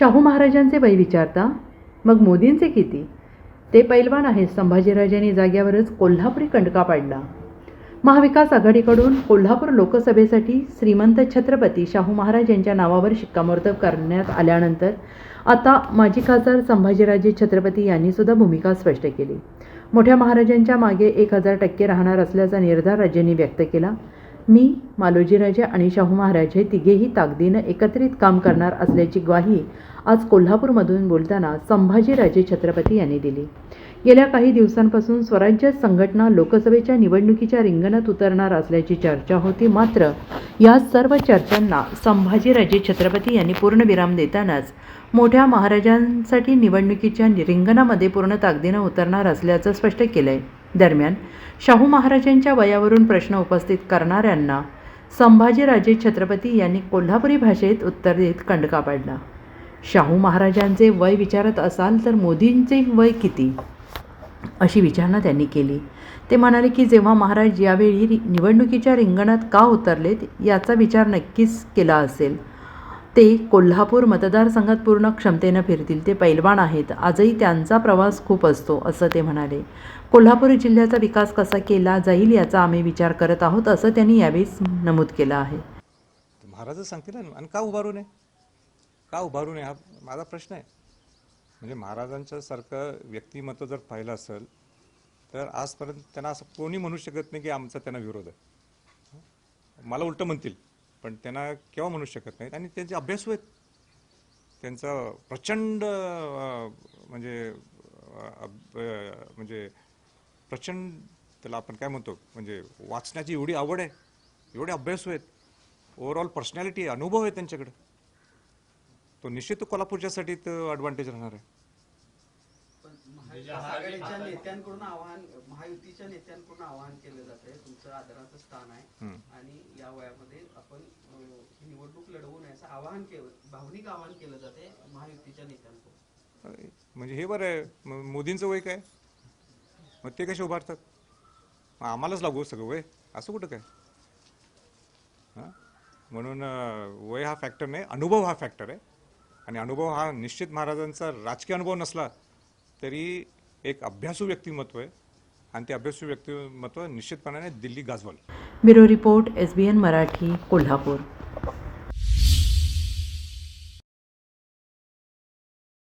शाहू महाराजांचे वय विचारता मग मोदींचे किती? ते पैलवान आहेत. संभाजीराजांनी जाग्यावरच कोल्हापुरी कंडका पाडला. महाविकास आघाडीकडून कोल्हापूर लोकसभेसाठी श्रीमंत छत्रपती शाहू महाराज यांच्या नावावर शिक्कामोर्तब करण्यात आल्यानंतर आता माजी खासदार संभाजीराजे छत्रपती यांनीसुद्धा भूमिका स्पष्ट केली. मोठ्या महाराजांच्या मागे एक हजार टक्के राहणार असल्याचा निर्धार राज्यांनी व्यक्त केला. मी मालोजीराजे आणि शाहू महाराज हे तिघेही ताकदीनं एकत्रित काम करणार असल्याची ग्वाही आज कोल्हापूरमधून बोलताना संभाजीराजे छत्रपती यांनी दिली. गेल्या काही दिवसांपासून स्वराज्य संघटना लोकसभेच्या निवडणुकीच्या रिंगणात उतरणार असल्याची चर्चा होती मात्र या सर्व चर्चांना संभाजीराजे छत्रपती यांनी पूर्णविराम देतानाच मोठ्या महाराजांसाठी निवडणुकीच्या रिंगणामध्ये पूर्ण ताकदीनं उतरणार असल्याचं स्पष्ट केलं आहे दरम्यान शाहू महाराजांच्या वयावरून प्रश्न उपस्थित करणाऱ्यांना संभाजीराजे छत्रपती यांनी कोल्हापुरी भाषेत उत्तर देत कंडका पाडला. शाहू महाराजांचे वय विचारत असाल तर मोदींचे वय किती? अशी विचारणा त्यांनी केली. ते म्हणाले की जेव्हा महाराज यावेळी निवडणुकीच्या रिंगणात का उतरलेत याचा विचार नक्कीच केला असेल. ते कोल्हापूर मतदारसंघात पूर्ण क्षमतेनं फिरतील. ते पैलवान आहेत. आजही त्यांचा प्रवास खूप असतो असं ते म्हणाले. कोल्हापूर जिल्ह्याचा विकास कसा केला जाईल याचा आम्ही विचार करत आहोत असं त्यांनी यावेळी नमूद केलं आहे. महाराज सांगतील आणि का उभारू नये का उभारू नये हा माझा प्रश्न आहे. म्हणजे महाराजांच्या सारखं व्यक्तिमत्व जर पाहिलं असेल तर आजपर्यंत त्यांना असं कोणी म्हणू शकत नाही की आमचा त्यांना विरोध आहे. मला उलटं म्हणतील. पण त्यांना केव्हा म्हणू शकत नाहीत. आणि त्यांचे अभ्यास आहेत. त्यांचं प्रचंड म्हणजे म्हणजे प्रचंड त्याला आपण काय म्हणतो म्हणजे वाचण्याची एवढी आवड आहे एवढे अभ्यास आहेत. ओव्हरऑल पर्सनॅलिटी अनुभव आहे त्यांच्याकडे. तो निश्चित कोल्हापूरच्यासाठी ॲडव्हान्टेज राहणार आहे. नेत्यांकडून आवाहन महायुतीच्या नेत्यांकडून आवाहन केलं जात आहे तुमचं आदराचं स्थान आहे. आणि या वयामध्ये आपण निवडणूक लढवू नये असं आवाहन केलं भावनिक आवाहन केलं जाते महायुतीच्या नेत्यांकडून अरे, म्हणजे हे बरं आहे. मग मोदींचं वय काय? मग ते कसे उभारतात? आम्हालाच लागू सगळं वय. असं कुठं काय? हां? म्हणून वय हा फॅक्टर नाही अनुभव हा फॅक्टर आहे. आणि अनुभव हा निश्चित महाराजांचा राजकीय अनुभव नसला तरी एक अभ्यासू व्यक्तिमत्व आहे. आणि ते अभ्यासू व्यक्तिमत्व निश्चितपणाने Delhi गाजवल. Bureau report S B N Marathi Kolhapur.